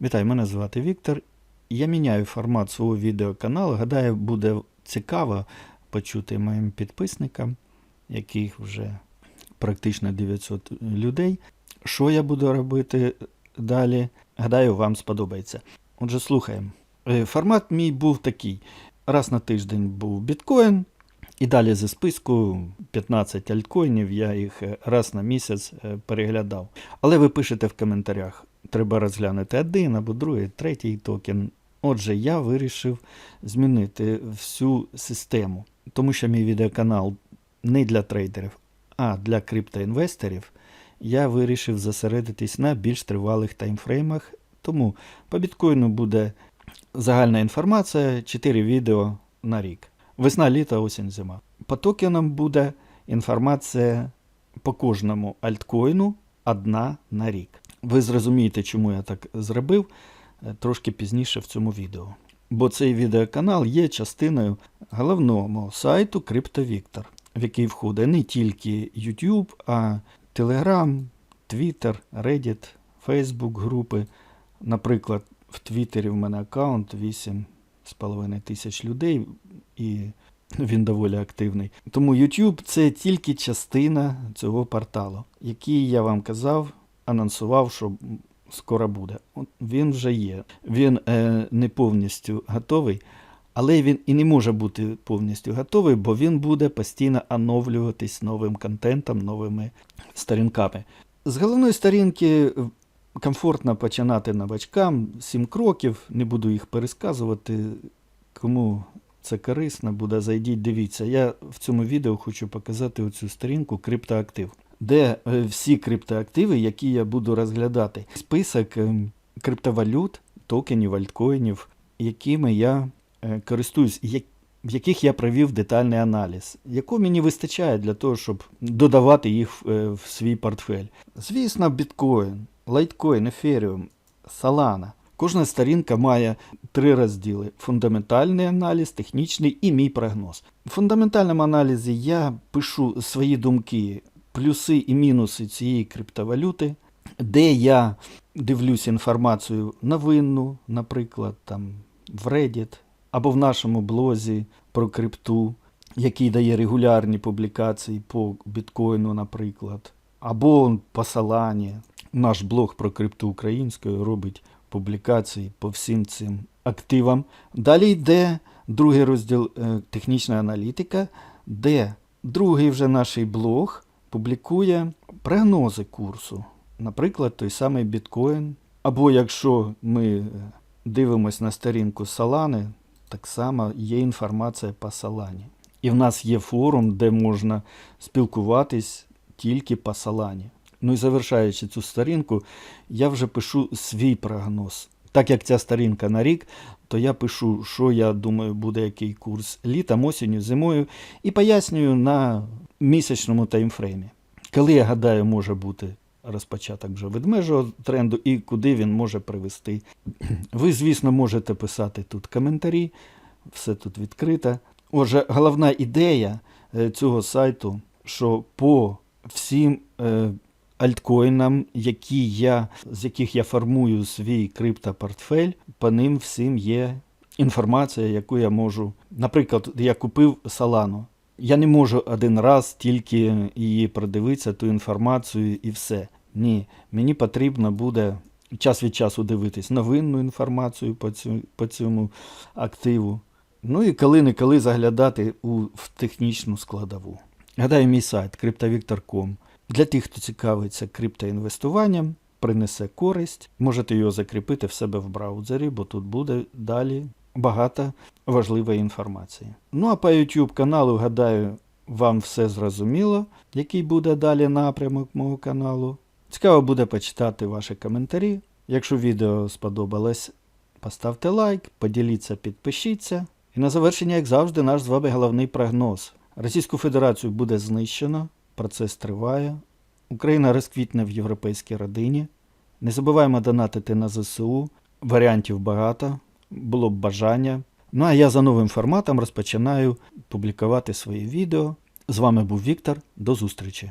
Вітаю, мене звати Віктор. Я міняю формат свого відеоканалу. Гадаю, буде цікаво почути моїм підписникам, яких вже практично 900 людей. Що я буду робити далі? Гадаю, вам сподобається. Отже, слухаємо. Е, Формат мій був такий: раз на тиждень був біткоін, і далі зі списку 15 альткоїнів, я їх е, раз на місяць е, переглядав. Але ви пишете в коментарях, треба розглянути один або другий, третій токен. Отже, я вирішив змінити всю систему, тому що мій відеоканал не для трейдерів, а для криптоінвесторів. Я вирішив зосередитись на більш тривалих таймфреймах. Тому по біткоїну буде загальна інформація, 4 відео на рік. Весна, літо, осінь, зима. По токенам буде інформація по кожному альткоїну одна на рік. Ви зрозумієте, чому я так зробив е, трошки пізніше в цьому відео. Бо цей відеоканал є частиною головного сайту CryptoVictor, в який входить не тільки YouTube, а Telegram, Twitter, Reddit, Facebook групи. Наприклад, в Твіттері в мене аккаунт 8,5 тисяч людей, і він доволі активний. Тому YouTube це тільки частина цього порталу, який я вам казав, анонсував, що скоро буде. От він вже є. Він е, не повністю готовий, але він і не може бути повністю готовий, бо він буде постійно оновлюватись новим контентом, новими сторінками. З головної сторінки комфортно починати новачкам, 7 кроків, не буду їх пересказувати. Кому це корисно буде, зайдіть, дивіться. Я в цьому відео хочу показати оцю сторінку криптоактив, де е, всі криптоактиви, які я буду розглядати. Список е, криптовалют, токенів, альткоїнів, якими я е, користуюсь, в яких я провів детальний аналіз, якого мені вистачає для того, щоб додавати їх в, е, в свій портфель. Звісно, біткоін, лайткоін, еферіум, Solana. Кожна сторінка має три розділи: фундаментальний аналіз, технічний і мій прогноз. В фундаментальному аналізі я пишу свої думки, плюси і мінуси цієї криптовалюти, де я дивлюсь інформацію новинну, наприклад, там в Reddit, або в нашому блозі про крипту, який дає регулярні публікації по біткоїну, наприклад, або по Солані. Наш блог про крипту українською робить публікації по всім цим активам. Далі йде другий розділ е, технічна аналітика, де другий вже наш блог публікує прогнози курсу. Наприклад, той самий біткоін. Або якщо ми е, дивимось на сторінку Solana, так само є інформація по Солані. І в нас є форум, де можна спілкуватись тільки по Солані. Ну і завершаючи цю сторінку, я вже пишу свій прогноз. Так як ця сторінка на рік, то я пишу, що я думаю, буде який курс літом, осінню, зимою, і пояснюю на місячному таймфреймі. Коли я гадаю, може бути розпочаток вже ведмежого тренду і куди він може привести. Ви, звісно, можете писати тут коментарі, все тут відкрито. Отже, головна ідея е, цього сайту, що по всім е, альткоїнам, які я, з яких я формую свій криптопортфель, по ним всім є інформація, яку я можу. Наприклад, я купив Solana. Я не можу один раз тільки її продивитися, ту інформацію і все. Ні, мені потрібно буде час від часу дивитись новинну інформацію по, цю, по цьому активу. Ну і коли-неколи заглядати у, в технічну складову. Гадаю, мій сайт cryptovictor.com для тих, хто цікавиться криптоінвестуванням, принесе користь. Можете його закріпити в себе в браузері, бо тут буде далі багато важливої інформації. Ну а по YouTube каналу, гадаю, вам все зрозуміло, який буде далі напрямок мого каналу. Цікаво буде почитати ваші коментарі. Якщо відео сподобалось, поставте лайк, поділіться, підпишіться. І на завершення, як завжди, наш з вами головний прогноз. Російську Федерацію буде знищено, процес триває. Україна розквітне в європейській родині. Не забуваємо донатити на ЗСУ. Варіантів багато, було б бажання. Ну а я за новим форматом розпочинаю публікувати свої відео. З вами був Віктор. До зустрічі!